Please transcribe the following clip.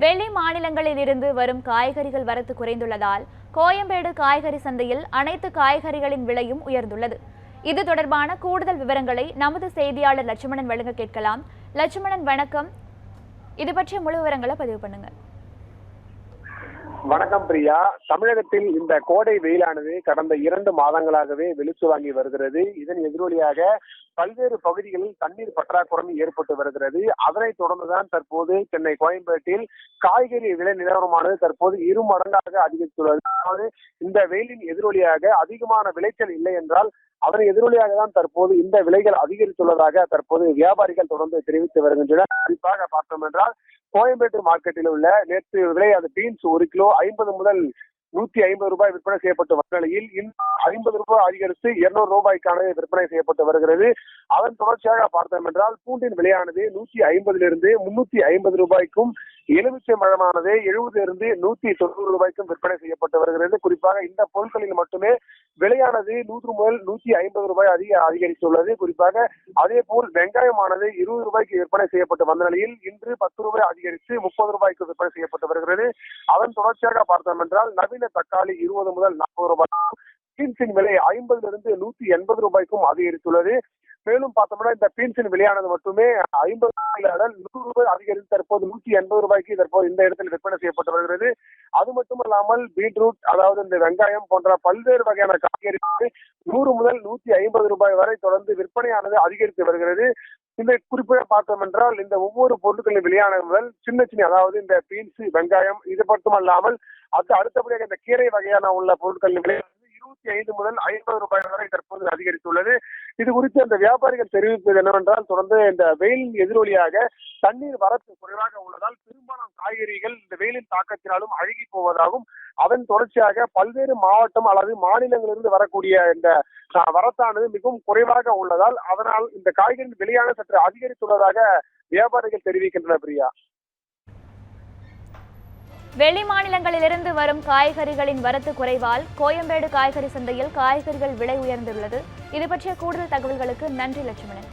வெளி மாநிலங்களில் இருந்து வரும் காய்கறிகள் வரத்து குறைந்துள்ளதால் கோயம்பேடு காய்கறி சந்தையில் அனைத்து காய்கறிகளின் விலையும் உயர்ந்துள்ளது. இது தொடர்பான கூடுதல் விவரங்களை நமது செய்தியாளர் லட்சுமணன் வழங்க கேட்கலாம். லட்சுமணன் வணக்கம். இது பற்றிய முழு விவரங்களை பதிவு பண்ணுங்க. வணக்கம் பிரியா. தமிழகத்தில் இந்த கோடை வெயிலானது கடந்த இரண்டு மாதங்களாகவே வெளிச்சு வாங்கி வருகிறது. இதன் எதிரொலியாக பல்வேறு பகுதிகளில் தண்ணீர் பற்றாக்குறை ஏற்பட்டு வருகிறது. அதனைத் தொடர்ந்துதான் தற்போது சென்னை கோயம்பேட்டில் காய்கறி விலை நிலவரமானது தற்போது இரு மடங்காக அதிகரித்துள்ளது. அதாவது இந்த வெயிலின் எதிரொலியாக அதிகமான விளைச்சல் இல்லை என்றால் அதன் எதிரொலியாக தான் தற்போது இந்த விலைகள் அதிகரித்துள்ளதாக தற்போது வியாபாரிகள் தொடர்ந்து தெரிவித்து வருகின்றனர். குறிப்பாக பார்த்தோம் என்றால் கோயம்பேட்டு மார்க்கெட்டில் உள்ள நேற்று விலை அது பீன்ஸ் ஒரு கிலோ ஐம்பது முதல் நூத்தி ஐம்பது ரூபாய் விற்பனை செய்யப்பட்ட வரும் நிலையில் இன்னும் ஐம்பது ரூபாய் அதிகரித்து இருநூறு ரூபாய்க்கான விற்பனை செய்யப்பட்டு வருகிறது. அதன் தொடர்ச்சியாக பார்த்தோம் என்றால் பூண்டின் விலையானது நூத்தி ஐம்பதிலிருந்து முன்னூத்தி ஐம்பது ரூபாய்க்கும் எலுமிச்சை மழமானது இருந்து நூத்தி தொண்ணூறு ரூபாய்க்கும் விற்பனை செய்யப்பட்டு வருகிறது. குறிப்பாக இந்த பொருட்களில் மட்டுமே விலையானது நூற்று முதல் நூத்தி ஐம்பது ரூபாய் அதிக அதிகரித்துள்ளது. குறிப்பாக அதே போல் வெங்காயமானது இருபது ரூபாய்க்கு விற்பனை செய்யப்பட்டு வந்த நிலையில் இன்று பத்து ரூபாய் அதிகரித்து முப்பது ரூபாய்க்கு விற்பனை செய்யப்பட்டு வருகிறது. அதன் தொடர்ச்சியாக பார்த்தோம் என்றால் நவீன தக்காளி இருபது முதல் நாற்பது ரூபாய் பீன்ஸின் விலை ஐம்பதிலிருந்து நூத்தி எண்பது ரூபாய்க்கும் அதிகரித்துள்ளது. மேலும் பார்த்தோம்னா இந்த பீன்சின் விலையானது மட்டுமே ஐம்பது ரூபாயில் நூறு ரூபாய் அதிகரித்து தற்போது நூத்தி எண்பது ரூபாய்க்கு தற்போது இந்த இடத்தில் விற்பனை செய்யப்பட்டு வருகிறது. அது மட்டுமல்லாமல் பீட்ரூட் அதாவது இந்த வெங்காயம் போன்ற பல்வேறு வகையான காய்கறிகள் நூறு முதல் நூத்தி ஐம்பது ரூபாய் வரை தொடர்ந்து விற்பனையானது அதிகரித்து வருகிறது. இந்த குறிப்பிட பார்த்தோம் என்றால் இந்த ஒவ்வொரு பொருட்களின் விலையானது சின்ன சின்ன அதாவது இந்த பீன்ஸ் வெங்காயம் இது மட்டுமல்லாமல் அது அடுத்தபடியாக இந்த கீரை வகையான உள்ள பொருட்களின் விலை இருபத்தி ஐந்து முதல் ஐம்பது ரூபாய் வரை தற்போது அதிகரித்துள்ளது. இது குறித்து அந்த வியாபாரிகள் தெரிவிப்பது என்னவென்றால் தொடர்ந்து இந்த வெயிலின் எதிரொலியாக தண்ணீர் வரத்து குறைவாக உள்ளதால் பெரும்பாலான காய்கறிகள் இந்த வெயிலின் தாக்கத்தினாலும் அழுகி போவதாகவும் அதன் தொடர்ச்சியாக பல்வேறு மாவட்டம் அல்லது மாநிலங்களிலிருந்து வரக்கூடிய இந்த வரத்தானது மிகவும் குறைவாக உள்ளதால் அதனால் இந்த காய்கறியின் விலையான சற்று அதிகரித்துள்ளதாக வியாபாரிகள் தெரிவிக்கின்றனர் பிரியா. வெளி மாநிலங்களிலிருந்து வரும் காய்கறிகளின் வரத்து குறைவால் கோயம்பேடு காய்கறி சந்தையில் காய்கறிகள் விலை உயர்ந்துள்ளது. இது பற்றிய கூடுதல் தகவல்களுக்கு நன்றி லட்சுமணன்.